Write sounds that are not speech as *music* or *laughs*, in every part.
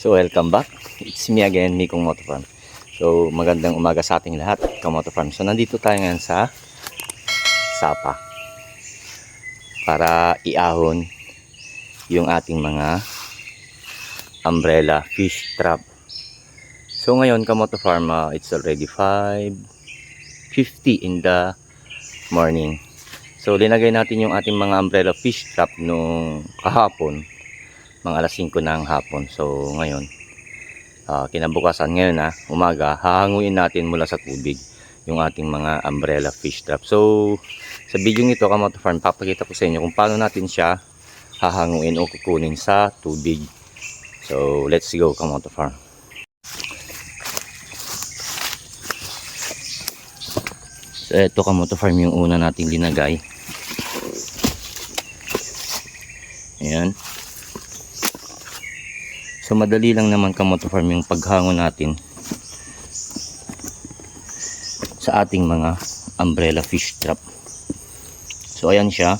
So welcome back. It's me again, Mikong Moto Farm. So magandang umaga sa ating lahat, Kamoto Farm. So nandito tayo ngayon sa Sapa para iahon yung ating mga umbrella fish trap. So ngayon, Kamoto Farm, uh, it's already 5.50 in the morning. So linagay natin yung ating mga umbrella fish trap nung kahapon mga alas 5 ng hapon. So ngayon, ah, kinabukasan ngayon na umaga, hahanguin natin mula sa tubig yung ating mga umbrella fish trap. So sa video ito, Kamoto Farm, papakita ko sa inyo kung paano natin siya hahanguin o kukunin sa tubig. So let's go Kamoto Farm. So ito Kamoto Farm yung una nating linagay. Ayan. So madali lang naman kamoto farm yung paghango natin sa ating mga umbrella fish trap. So ayan siya.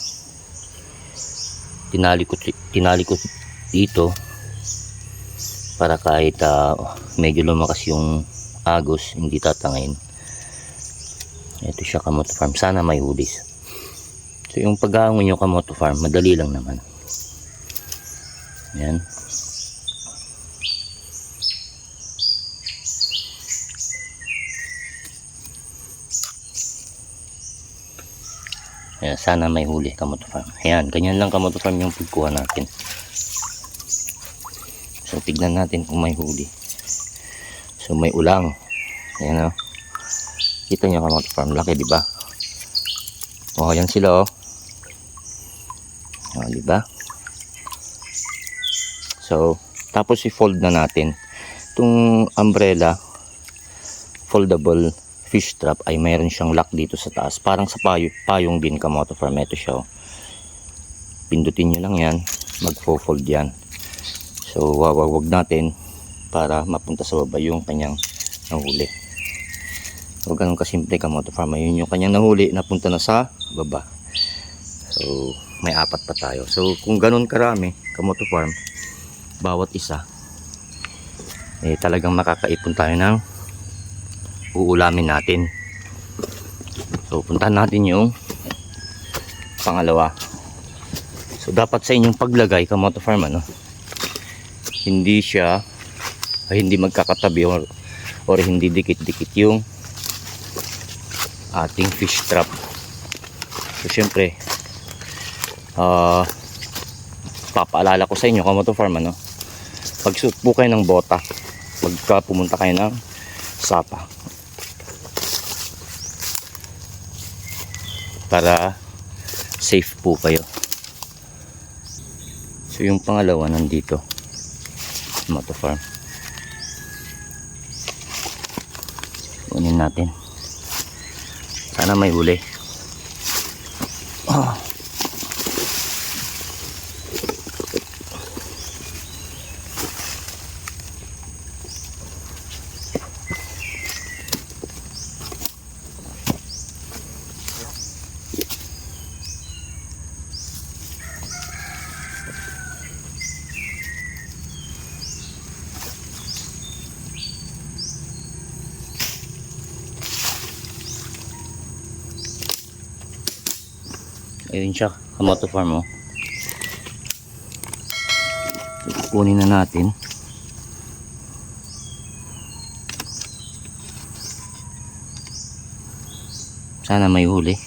Tinali ko, tinali ko dito para kahit ah, medyo lumakas yung agos, hindi tatangayin. Ito siya kamoto farm. Sana may hudis. So yung paghango nyo kamoto farm, madali lang naman. Ayan. Ayan, sana may huli kamoto farm. Ayan, ganyan lang kamoto farm yung pagkuha natin. So, tignan natin kung may huli. So, may ulang. Ayan o. Kita nyo kamoto farm. Laki, di ba? Oh, ayan sila o. Oh, di ba? So, tapos i-fold na natin. Itong umbrella, foldable fish trap ay mayroon siyang lock dito sa taas. Parang sa payo, payong din kamoto farm. Ito siya. oh. Pindutin nyo lang yan. Magfo-fold yan. So, wawawag natin para mapunta sa baba yung kanyang nahuli. So, ganun kasimple kamoto farm. Ayun yung kanyang nahuli, napunta na sa baba. So, may apat pa tayo. So, kung ganun karami, kamoto farm, bawat isa, eh talagang makakaipon tayo ng uulamin natin. So, puntahan natin yung pangalawa. So, dapat sa inyong paglagay, kamoto farm, ano, hindi siya, ay hindi magkakatabi or, or hindi dikit-dikit yung ating fish trap. So, syempre, ah, papaalala ko sa inyo, kamoto farm, ano, pagsuot po kayo ng bota, pagka pumunta kayo ng sapa. Para safe po kayo. So yung pangalawa nandito. Moto farm. Kunin natin. Sana may huli ayun siya kamoto farm oh. kunin na natin. Sana may huli.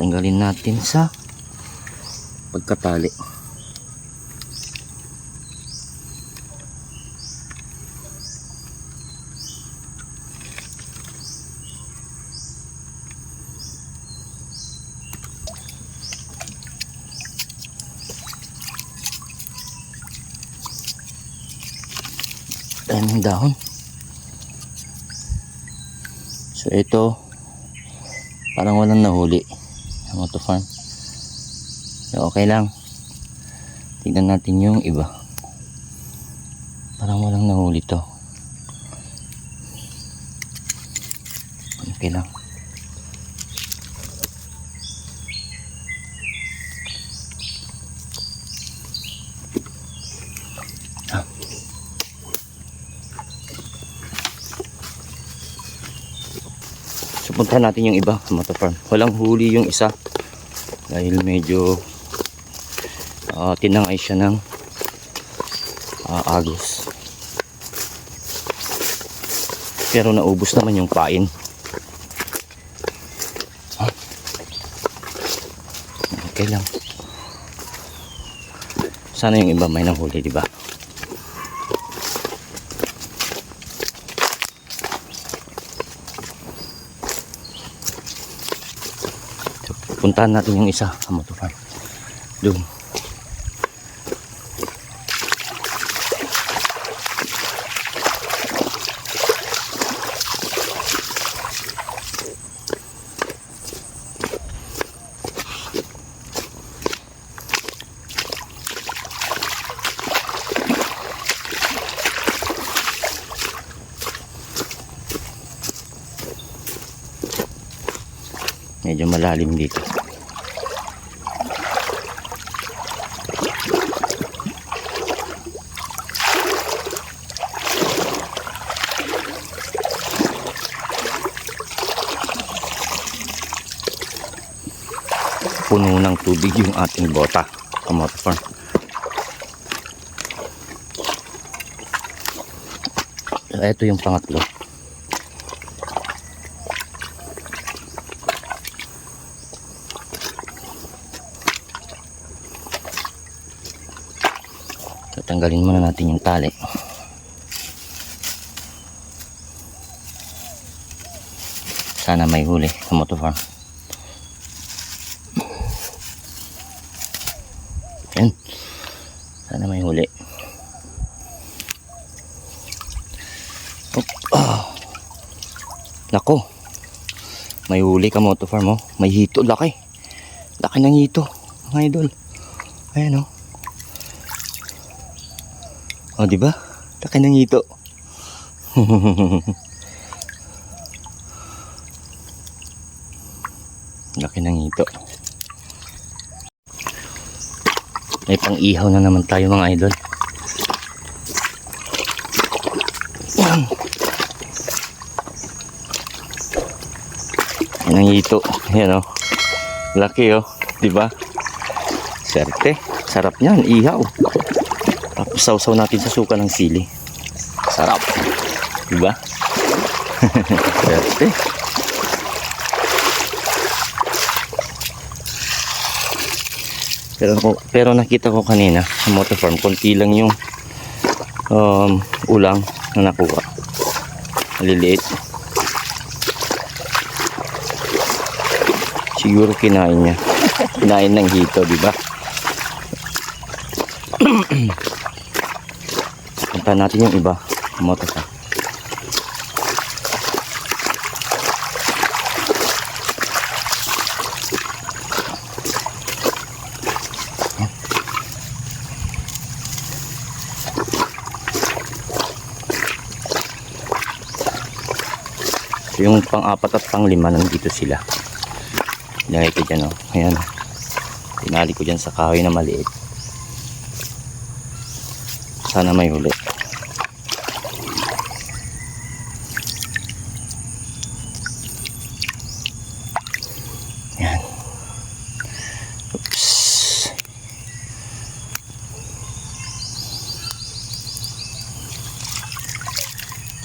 Tanggalin natin sa pagkatali daming dahon. So ito parang walang nahuli ang auto farm. So okay lang. Tignan natin yung iba. Parang walang nahuli to. Okay lang ah Punta natin yung iba, motor farm. Walang huli yung isa. Dahil medyo ah, tinangay siya ng ah, agos. Pero naubos naman yung pain. Ah. Okay lang. Sana yung iba may nahuli, di ba? Puntahan natin yung isa sa motor farm. Doon. Medyo malalim dito. Puno ng tubig yung ating bota. Kamote farm. Ito yung pangatlo. Tatanggalin muna natin yung tali. Sana may huli sa motor farm. Yan. Sana may huli. Op. Ah. Nako. May huli ka motor farm oh. May hito laki. Laki ng hito. Mga idol. Ayan oh. O, di ba? Laki ng hito. *laughs* Laki ng hito. May pang-ihaw na naman tayo mga idol. Yan ang hito. Yan o. Laki o. Di ba? Serte. Sarap niyan. Ihaw. Tapos sausaw natin sa suka ng sili. Sarap. Diba? *laughs* Swerte. Pero, pero nakita ko kanina sa motor farm, konti lang yung um, ulang na nakuha. Maliliit. Siguro kinain niya. Kinain ng hito, di ba? *clears throat* Punta natin yung iba. Moto sa. Yung pang-apat at pang-lima nandito sila. Lagay ko dyan, oh. Ayan. Tinali ko dyan sa kahoy na maliit. Sana may huli. Yan. Oops.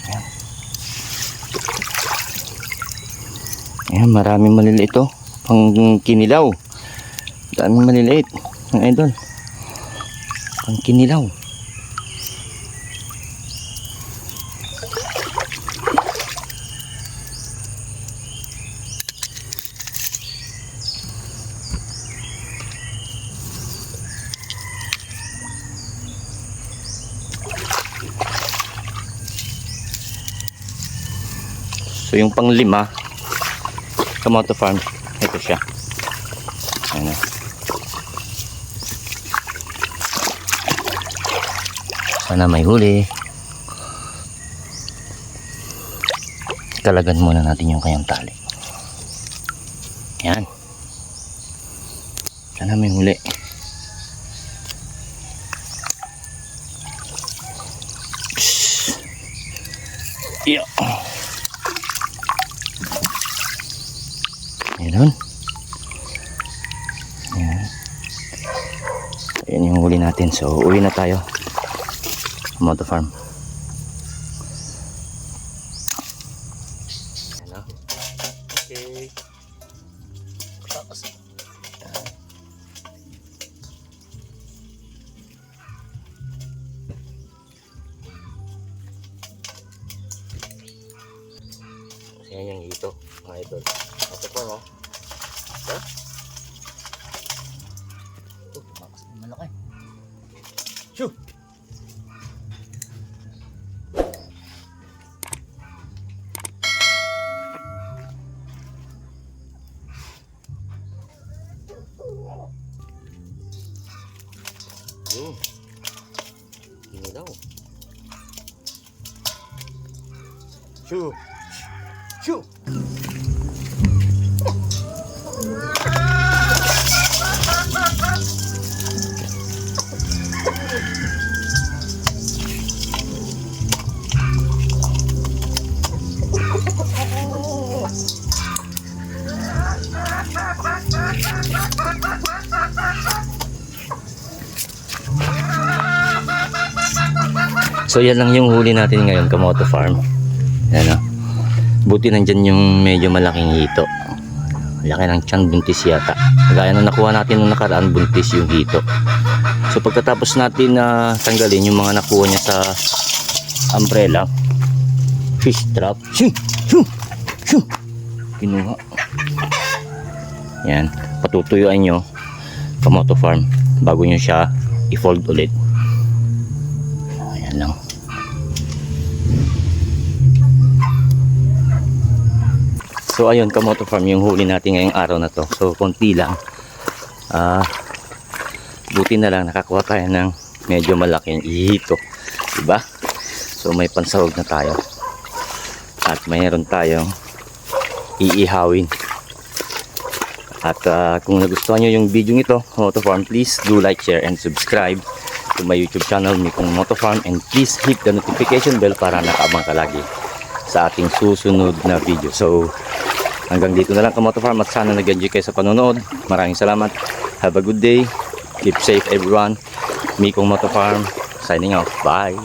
Yan. Yan, maraming maliliit ito. Pang kinilaw. Daming maliliit. Ang idol. Pang kinilaw. So yung panglima, Kamoto Farm, ito siya. Ayan na. Sana may huli. Kalagan muna natin yung kanyang tali. Yan. Sana may huli. Yeah. Ayun. Ayan. Ayan yung huli natin. So, uwi na tayo. Moto farm. Ano? Okay. Tapos. Yan yung hito, mga idol. Ito po, no? Shoo! Shoo! So yan lang yung huli natin ngayon, Kamoto Farm. Yan o. Buti nandyan yung medyo malaking hito. Laki ng tiyan, buntis yata. Gaya nung nakuha natin nung nakaraan, buntis yung hito. So pagkatapos natin na tanggalin yung mga nakuha niya sa umbrella, fish trap, shoo, shoo, shoo, kinuha. Yan, patutuyuan nyo Kamoto Farm bago nyo siya i-fold ulit. Ayan lang. So ayun, Kamoto Farm yung huli natin ngayong araw na to. So konti lang. Ah, buti na lang nakakuha tayo ng medyo malaking ihito. Diba? So may pansahog na tayo. At mayroon tayong iihawin. At ah, kung nagustuhan nyo yung video nito, Moto Farm, please do like, share, and subscribe to my YouTube channel, Mikong Moto Farm. And please hit the notification bell para nakaabang ka lagi sa ating susunod na video. So, hanggang dito na lang ka Moto Farm at sana nag-enjoy kayo sa panonood. Maraming salamat. Have a good day. Keep safe everyone. Mikong Moto Farm signing off. Bye.